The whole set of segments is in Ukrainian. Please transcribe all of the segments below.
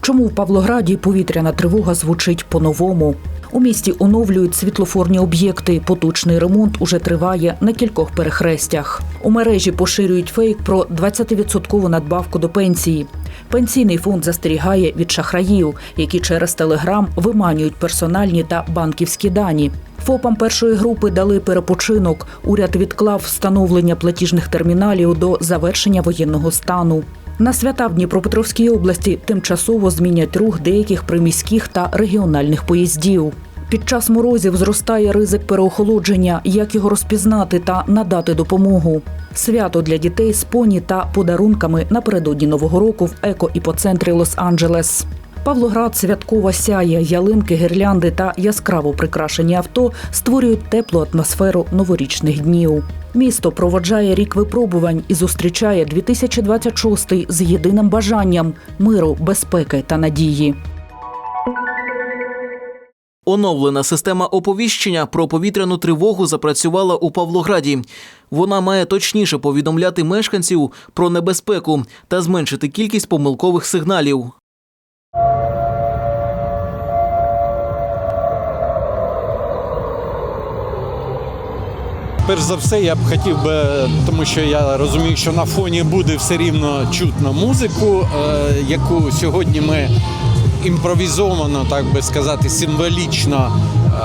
Чому в Павлограді повітряна тривога звучить по-новому? У місті оновлюють світлофорні об'єкти. Поточний ремонт уже триває на кількох перехрестях. У мережі поширюють фейк про 20% надбавку до пенсії. Пенсійний фонд застерігає від шахраїв, які через телеграм виманюють персональні та банківські дані. ФОПам першої групи дали перепочинок. Уряд відклав встановлення платіжних терміналів до завершення воєнного стану. На свята в Дніпропетровській області тимчасово змінять рух деяких приміських та регіональних поїздів. Під час морозів зростає ризик переохолодження, як його розпізнати та надати допомогу. Свято для дітей з поні та подарунками напередодні нового року в еко-іпоцентрі Лос-Анджелес. Павлоград святково сяє, ялинки, гірлянди та яскраво прикрашені авто створюють теплу атмосферу новорічних днів. Місто проводжає рік випробувань і зустрічає 2026 з єдиним бажанням миру, безпеки та надії. Оновлена система оповіщення про повітряну тривогу запрацювала у Павлограді. Вона має точніше повідомляти мешканців про небезпеку та зменшити кількість помилкових сигналів. Перш за все, я б хотів би, тому що я розумію, що на фоні буде все рівно чутно музику, е, яку сьогодні ми імпровізовано, так би сказати, символічно е,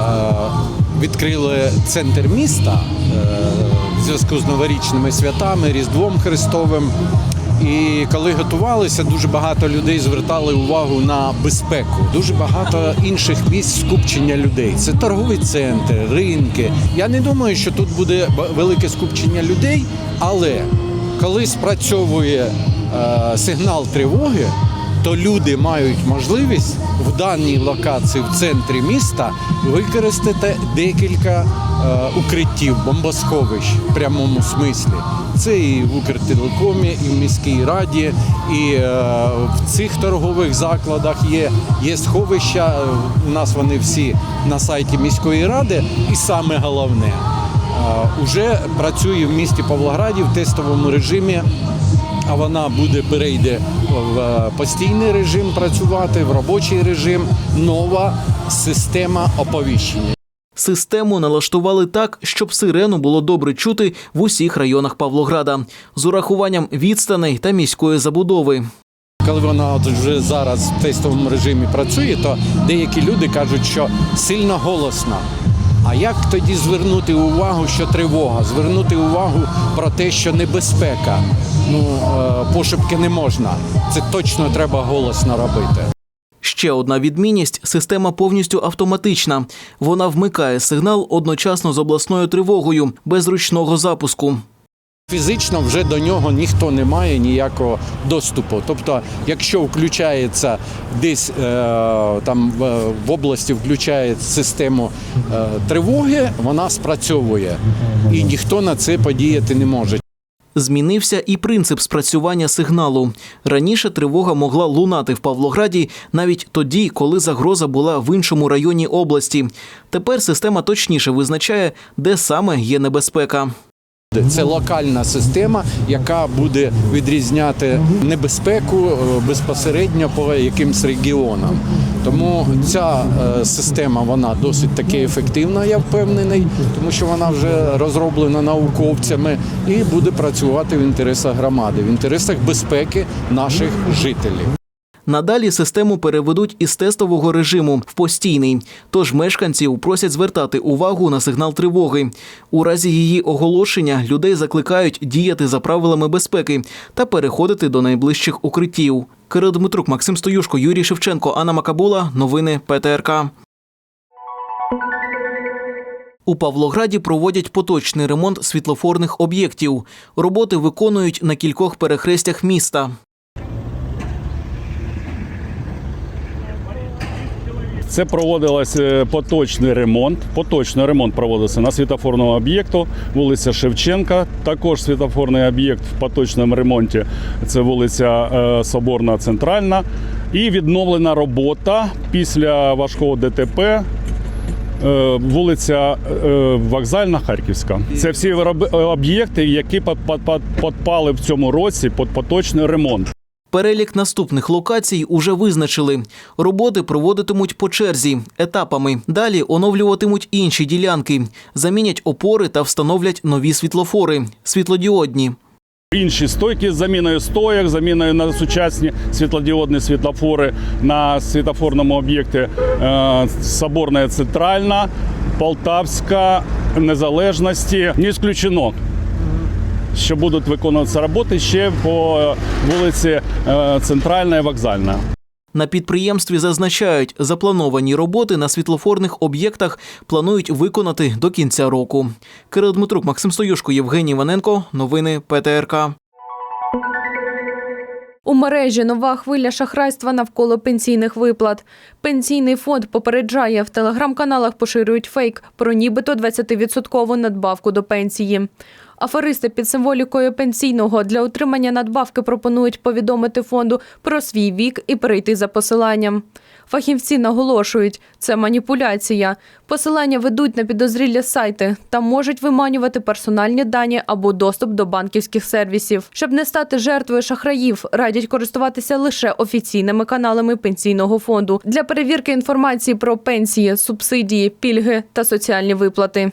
відкрили центр міста е, в зв'язку з новорічними святами, Різдвом Христовим. І коли готувалися, дуже багато людей звертали увагу на безпеку. Дуже багато інших місць скупчення людей. Це торгові центри, ринки. Я не думаю, що тут буде велике скупчення людей, але коли спрацьовує е, сигнал тривоги, то люди мають можливість в даній локації в центрі міста використати декілька е, укриттів, бомбосховищ в прямому смислі. Це і в Укртелекомі, і в міській раді, і е, в цих торгових закладах є, є сховища. У нас вони всі на сайті міської ради. І саме головне, е, уже працює в місті Павлограді в тестовому режимі а вона буде перейде в е, постійний режим працювати, в робочий режим. Нова система оповіщення. Систему налаштували так, щоб сирену було добре чути в усіх районах Павлограда з урахуванням відстаней та міської забудови. Коли вона от вже зараз в тестовому режимі працює, то деякі люди кажуть, що сильно голосно. А як тоді звернути увагу, що тривога? Звернути увагу про те, що небезпека. Ну, е, пошепки не можна. Це точно треба голосно робити. Ще одна відмінність система повністю автоматична. Вона вмикає сигнал одночасно з обласною тривогою без ручного запуску. Фізично вже до нього ніхто не має ніякого доступу. Тобто, якщо включається десь е, там в, області включає систему е, тривоги, вона спрацьовує, і ніхто на це подіяти не може. Змінився і принцип спрацювання сигналу. Раніше тривога могла лунати в Павлограді навіть тоді, коли загроза була в іншому районі області. Тепер система точніше визначає, де саме є небезпека. Це локальна система, яка буде відрізняти небезпеку е, безпосередньо по якимсь регіонам. Тому ця е, система вона досить таки ефективна, я впевнений, тому що вона вже розроблена науковцями і буде працювати в інтересах громади, в інтересах безпеки наших жителів. Надалі систему переведуть із тестового режиму в постійний. Тож мешканців просять звертати увагу на сигнал тривоги. У разі її оголошення людей закликають діяти за правилами безпеки та переходити до найближчих укриттів. Кирил Дмитрук, Максим Стоюшко, Юрій Шевченко, Анна Макабула. Новини ПТРК. У Павлограді проводять поточний ремонт світлофорних об'єктів. Роботи виконують на кількох перехрестях міста. Це проводилось поточний ремонт. Поточний ремонт проводився на світофорному об'єкту, вулиця Шевченка. Також світофорний об'єкт в поточному ремонті. Це вулиця е, Соборна Центральна. І відновлена робота після важкого ДТП. е, вулиця е, Вокзальна Харківська. Це всі об'єкти, які підпали в цьому році під поточний ремонт. Перелік наступних локацій уже визначили. Роботи проводитимуть по черзі, етапами. Далі оновлюватимуть інші ділянки, замінять опори та встановлять нові світлофори світлодіодні. Інші стойки з заміною стояк, заміною на сучасні світлодіодні світлофори на світлофорному об'єкті е, Соборна Центральна, Полтавська, Незалежності. Не исключено, що будуть виконуватися роботи ще по вулиці е, Центральна і Вокзальна. На підприємстві зазначають, заплановані роботи на світлофорних об'єктах планують виконати до кінця року. Кирил Дмитрук, Максим Стоюшко, Євгеній Іваненко. Новини ПТРК. У мережі нова хвиля шахрайства навколо пенсійних виплат. Пенсійний фонд попереджає, в телеграм-каналах поширюють фейк про нібито 20% надбавку до пенсії. Аферисти під символікою пенсійного для отримання надбавки пропонують повідомити фонду про свій вік і перейти за посиланням. Фахівці наголошують, це маніпуляція. Посилання ведуть на підозрілля сайти та можуть виманювати персональні дані або доступ до банківських сервісів. Щоб не стати жертвою шахраїв, радять користуватися лише офіційними каналами пенсійного фонду для перевірки інформації про пенсії, субсидії, пільги та соціальні виплати.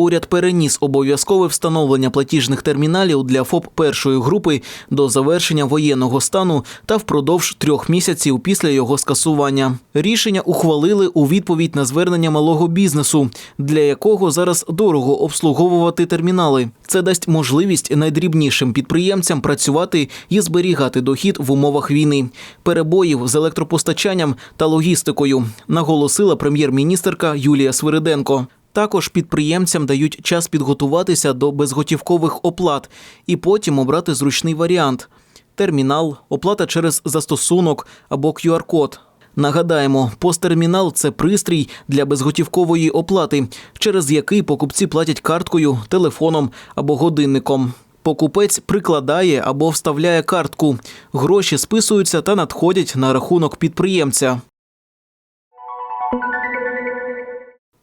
Уряд переніс обов'язкове встановлення платіжних терміналів для ФОП першої групи до завершення воєнного стану та впродовж трьох місяців після його скасування. Рішення ухвалили у відповідь на звернення малого бізнесу, для якого зараз дорого обслуговувати термінали. Це дасть можливість найдрібнішим підприємцям працювати і зберігати дохід в умовах війни, перебоїв з електропостачанням та логістикою, наголосила прем'єр-міністерка Юлія Свириденко. Також підприємцям дають час підготуватися до безготівкових оплат і потім обрати зручний варіант: термінал, оплата через застосунок або QR-код. Нагадаємо, посттермінал це пристрій для безготівкової оплати, через який покупці платять карткою, телефоном або годинником. Покупець прикладає або вставляє картку. Гроші списуються та надходять на рахунок підприємця.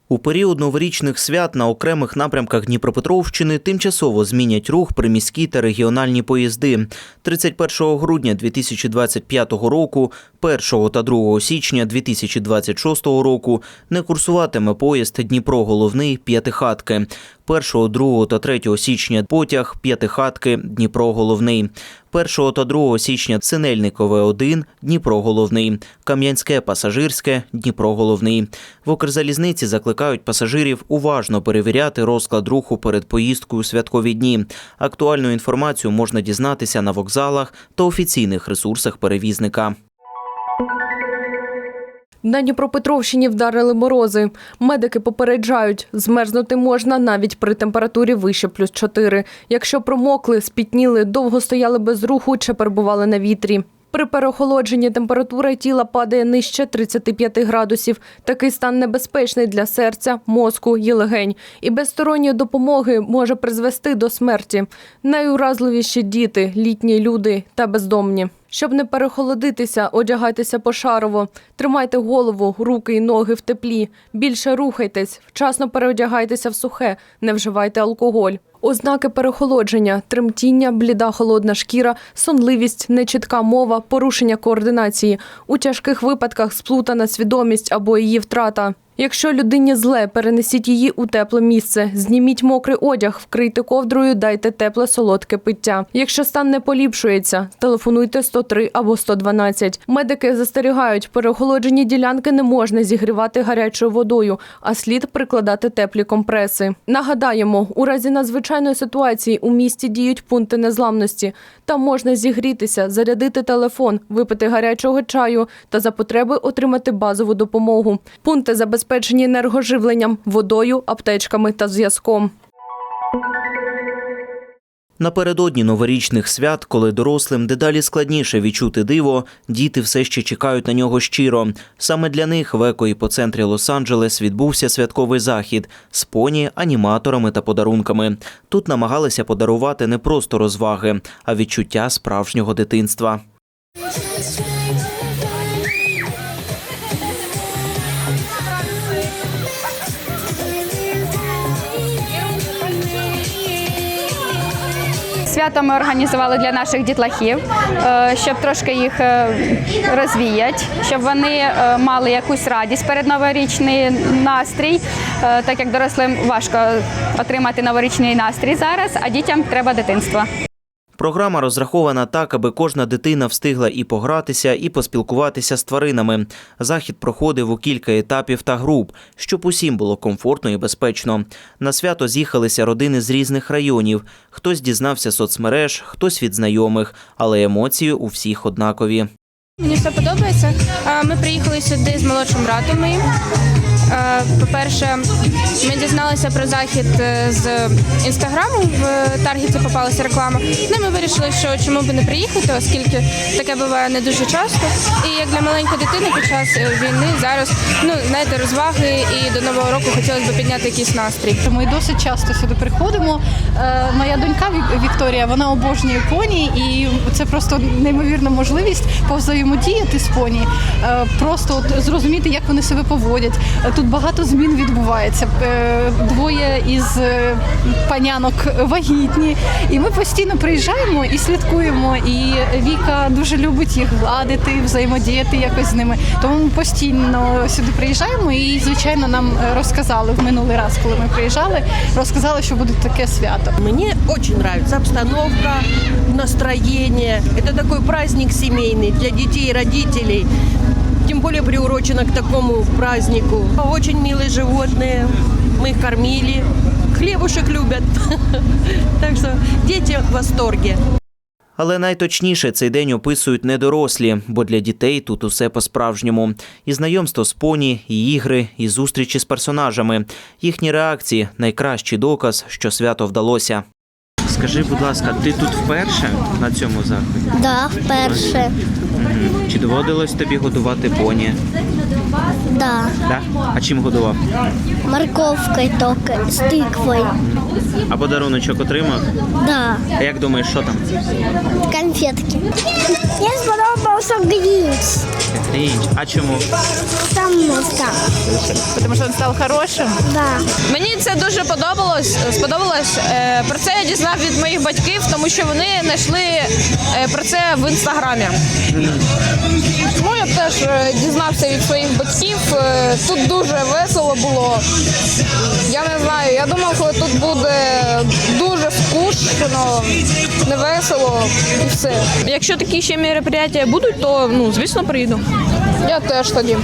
У період новорічних свят на окремих напрямках Дніпропетровщини тимчасово змінять рух приміські та регіональні поїзди. 31 грудня 2025 року, 1 та 2 січня 2026 року не курсуватиме поїзд Дніпро головний П'ятихатки. 1, 2 та 3 січня потяг П'ятихатки Дніпро головний. 1 та 2 січня Синельникове 1 Дніпро головний. Кам'янське пасажирське Дніпро головний. В Укрзалізниці закликають пасажирів уважно перевіряти розклад руху перед поїздкою у святкові дні. Актуальну інформацію можна дізнатися на вокзалах та офіційних ресурсах перевізника. На Дніпропетровщині вдарили морози. Медики попереджають, змерзнути можна навіть при температурі вище плюс 4. Якщо промокли, спітніли, довго стояли без руху чи перебували на вітрі. При переохолодженні температура тіла падає нижче 35 градусів. Такий стан небезпечний для серця, мозку і легень. І без сторонньої допомоги може призвести до смерті. Найуразливіші діти, літні люди та бездомні. Щоб не перехолодитися, одягайтеся пошарово. Тримайте голову, руки і ноги в теплі. Більше рухайтесь, вчасно переодягайтеся в сухе, не вживайте алкоголь. Ознаки перехолодження, тремтіння, бліда холодна шкіра, сонливість, нечітка мова, порушення координації. У тяжких випадках сплутана свідомість або її втрата. Якщо людині зле, перенесіть її у тепле місце. Зніміть мокрий одяг, вкрийте ковдрою, дайте тепле солодке пиття. Якщо стан не поліпшується, телефонуйте 103 або 112. Медики застерігають, переохолоджені ділянки не можна зігрівати гарячою водою, а слід прикладати теплі компреси. Нагадаємо, у разі надзвичайної ситуації у місті діють пункти незламності. Там можна зігрітися, зарядити телефон, випити гарячого чаю та за потреби отримати базову допомогу. Пункти забезпечені енергоживленням, водою, аптечками та зв'язком. Напередодні новорічних свят, коли дорослим дедалі складніше відчути диво, діти все ще чекають на нього щиро. Саме для них в еко-іпоцентрі Лос-Анджелес відбувся святковий захід з поні, аніматорами та подарунками. Тут намагалися подарувати не просто розваги, а відчуття справжнього дитинства. Свято ми організували для наших дітлахів, е, щоб трошки їх е, розвіяти, щоб вони е, мали якусь радість перед новорічний настрій, так як дорослим важко отримати новорічний настрій зараз, а дітям треба дитинства. Програма розрахована так, аби кожна дитина встигла і погратися, і поспілкуватися з тваринами. Захід проходив у кілька етапів та груп, щоб усім було комфортно і безпечно. На свято з'їхалися родини з різних районів. Хтось дізнався соцмереж, хтось від знайомих, але емоції у всіх однакові. Мені все подобається. Ми приїхали сюди з молодшим братом моїм. Е, По-перше, ми дізналися про захід е, з інстаграму. В таргеті попалася реклама. Ну, ми вирішили, що чому б не приїхати, оскільки таке буває не дуже часто. І як для маленької дитини під час е, війни зараз ну знаєте, розваги і до нового року хотілося б підняти якийсь настрій. Ми досить часто сюди приходимо. Моя донька Вікторія, вона обожнює поні, і це просто неймовірна можливість повзаємодіяти з поні, просто от зрозуміти, як вони себе поводять. Тут багато змін відбувається. Е, Двоє із е, панянок вагітні, і ми постійно приїжджаємо і слідкуємо. І Віка дуже любить їх гладити, взаємодіяти якось з ними. Тому ми постійно сюди приїжджаємо і, звичайно, нам розказали в минулий раз, коли ми приїжджали, розказали, що буде таке свято. Мне очень нравится обстановка, настроение. Это такой праздник семейный для детей и родителей Тем более приурочено к такому празднику. Очень милые животные. Мы их кормили. Хлебушек любят. Так что дети в восторге. Але найточніше цей день описують не дорослі, бо для дітей тут усе по-справжньому. І знайомство з поні, і ігри, і зустрічі з персонажами. Їхні реакції найкращий доказ, що свято вдалося. Скажи, будь ласка, ти тут вперше на цьому заході? Да, вперше. Чи доводилось тобі годувати поні? Да. Да? А чим годував? Морковкою тільки, з тиквою. А подаруночок отримав? Да. А як думаєш, що там? Конфетки. Мені сподобався Грінч. Грінч. А чому? Там так. Тому що він став хорошим. Да. Мені це дуже подобалось. Сподобалось. Е, Про це я дізнав від моїх батьків, тому що вони знайшли е, про це в інстаграмі. Тому я теж е, дізнався від своїх батьків. Е, Тут дуже весело було. Я не знаю, я думав, що тут буде дуже скучно, не весело і все. Якщо такі ще мероприятия будуть, то ну, звісно приїду. Я теж тоді.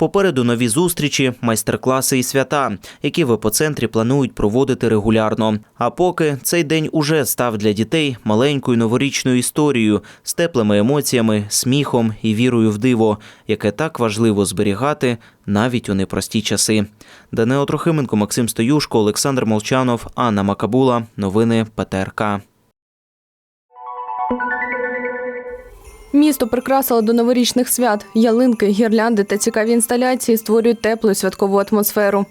Попереду нові зустрічі, майстер-класи і свята, які в епоцентрі планують проводити регулярно. А поки цей день уже став для дітей маленькою новорічною історією з теплими емоціями, сміхом і вірою в диво, яке так важливо зберігати навіть у непрості часи. Данео Трохименко, Максим Стоюшко, Олександр Молчанов, Анна Макабула. Новини ПТРК. Місто прикрасило до новорічних свят. Ялинки, гірлянди та цікаві інсталяції створюють теплу святкову атмосферу.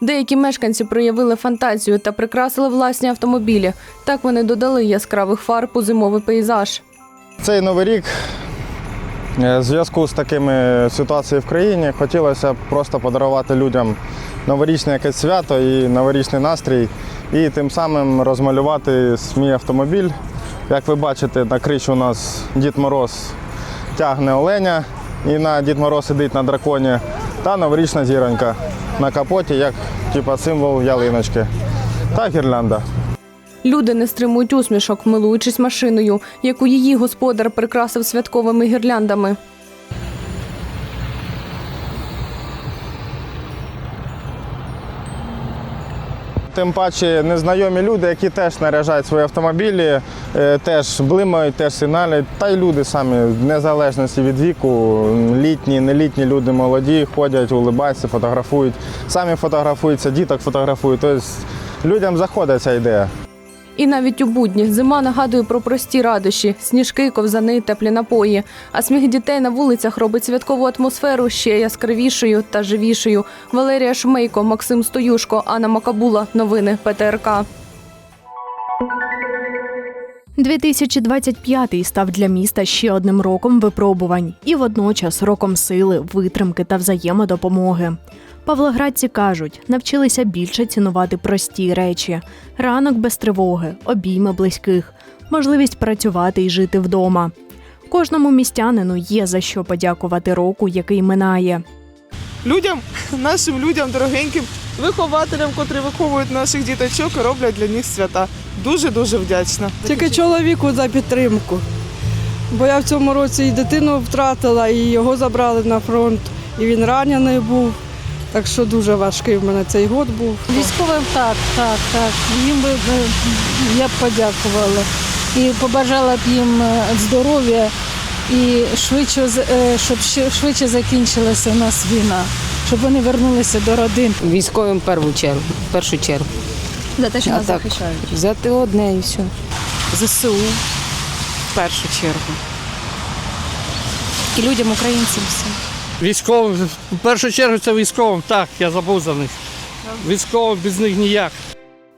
Деякі мешканці проявили фантазію та прикрасили власні автомобілі. Так вони додали яскравих фарб у зимовий пейзаж. Цей новий рік е, в зв'язку з такими ситуацією в країні хотілося просто подарувати людям новорічне якесь свято і новорічний настрій, і тим самим розмалювати мій автомобіль. Як ви бачите, на кричі у нас Дід Мороз тягне оленя, і на Дід Мороз сидить на драконі, та новорічна зіронька на капоті, як типу, символ ялиночки. Та гірлянда. Люди не стримують усмішок, милуючись машиною, яку її господар прикрасив святковими гірляндами. Тим паче незнайомі люди, які теж наряжають свої автомобілі, е, теж блимають, теж сигналять. Та й люди самі, в незалежності від віку, літні, нелітні люди молоді, ходять, улибаються, фотографують. Самі фотографуються, діток фотографують. Тобто людям заходить ця ідея. І навіть у будні зима нагадує про прості радощі, сніжки, ковзани, теплі напої. А сміх дітей на вулицях робить святкову атмосферу ще яскравішою та живішою. Валерія Шмейко, Максим Стоюшко, Анна Макабула. Новини ПТРК. 2025 став для міста ще одним роком випробувань і водночас роком сили, витримки та взаємодопомоги. Павлоградці кажуть, навчилися більше цінувати прості речі: ранок без тривоги, обійми близьких, можливість працювати і жити вдома. Кожному містянину є за що подякувати року, який минає. Людям, нашим людям, дорогеньким вихователям, котрі виховують наших діточок і роблять для них свята. Дуже дуже вдячна. Тільки чоловіку за підтримку. Бо я в цьому році і дитину втратила, і його забрали на фронт, і він ранений був. Так що дуже важкий в мене цей год був. Військовим так, так, так. Їм би я б подякувала. І побажала б їм е, здоров'я і швидше, е, щоб швидше закінчилася у нас війна, щоб вони вернулися до родин. Військовим в першу чергу. Першу чергу. За те, що А нас так, захищають. Взяти одне і все. ЗСУ в першу чергу. І людям, українцям всім. Військовим, в першу чергу це військовим. Так, я забув за них. Військовим без них ніяк.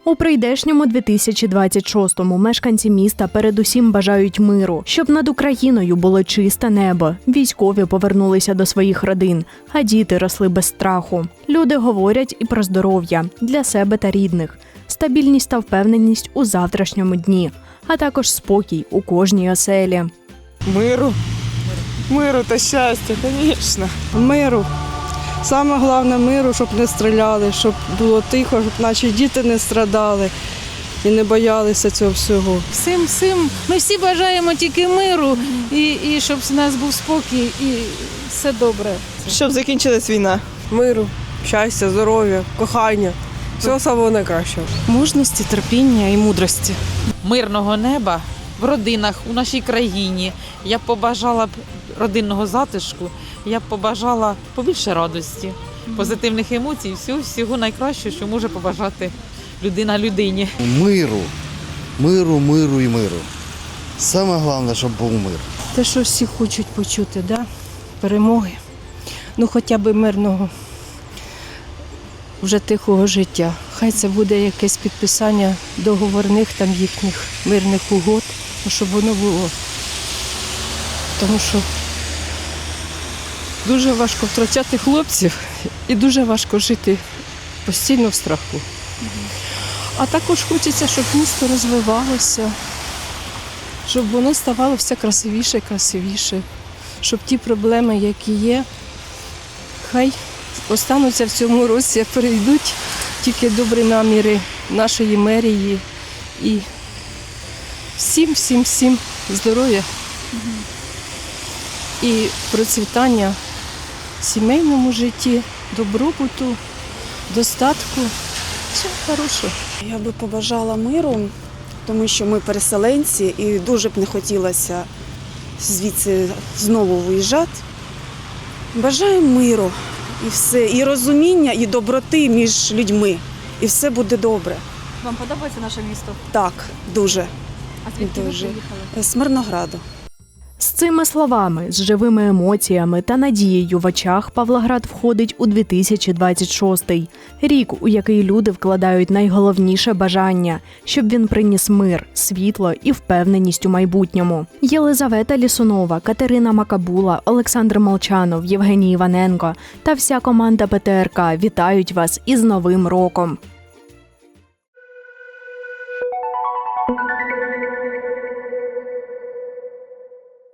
У прийдешньому 2026-му мешканці міста передусім бажають миру, щоб над Україною було чисте небо. Військові повернулися до своїх родин, а діти росли без страху. Люди говорять і про здоров'я для себе та рідних, стабільність та впевненість у завтрашньому дні, а також спокій у кожній оселі. Миру. Миру та щастя, звісно. Миру. Саме головне миру, щоб не стріляли, щоб було тихо, щоб наші діти не страдали і не боялися цього всього. Всім, всім, ми всі бажаємо тільки миру і, і щоб в нас був спокій і все добре. Щоб закінчилась війна. Миру, щастя, здоров'я, кохання. Всього самого найкращого. Мужності, терпіння і мудрості. мирного неба в родинах у нашій країні. Я б побажала б родинного затишку, я б побажала побільше радості, позитивних емоцій, всього, всього найкращого, що може побажати людина людині. Миру, миру, миру і миру. Саме головне, щоб був мир. Те, що всі хочуть почути, да? перемоги, ну хоча б мирного, вже тихого життя. Хай це буде якесь підписання договорних там їхніх мирних угод, щоб воно було. Тому що дуже важко втрачати хлопців і дуже важко жити постійно в страху. А також хочеться, щоб місто розвивалося, щоб воно ставало все красивіше, красивіше, щоб ті проблеми, які є, хай остануться в цьому році, перейдуть тільки добрі наміри нашої мерії і всім, всім, всім здоров'я і процвітання сімейному житті, добробуту, достатку. Все хороше. Я би побажала миру, тому що ми переселенці і дуже б не хотілося звідси знову виїжджати. Бажаю миру і все, і розуміння, і доброти між людьми. І все буде добре. Вам подобається наше місто? Так, дуже. А звідки ви Дуже. приїхали? З Мирнограду. Цими словами, з живими емоціями та надією в очах Павлоград входить у 2026 рік, у який люди вкладають найголовніше бажання, щоб він приніс мир, світло і впевненість у майбутньому. Єлизавета Лісунова, Катерина Макабула, Олександр Молчанов, Євгеній Іваненко та вся команда ПТРК вітають вас із Новим роком.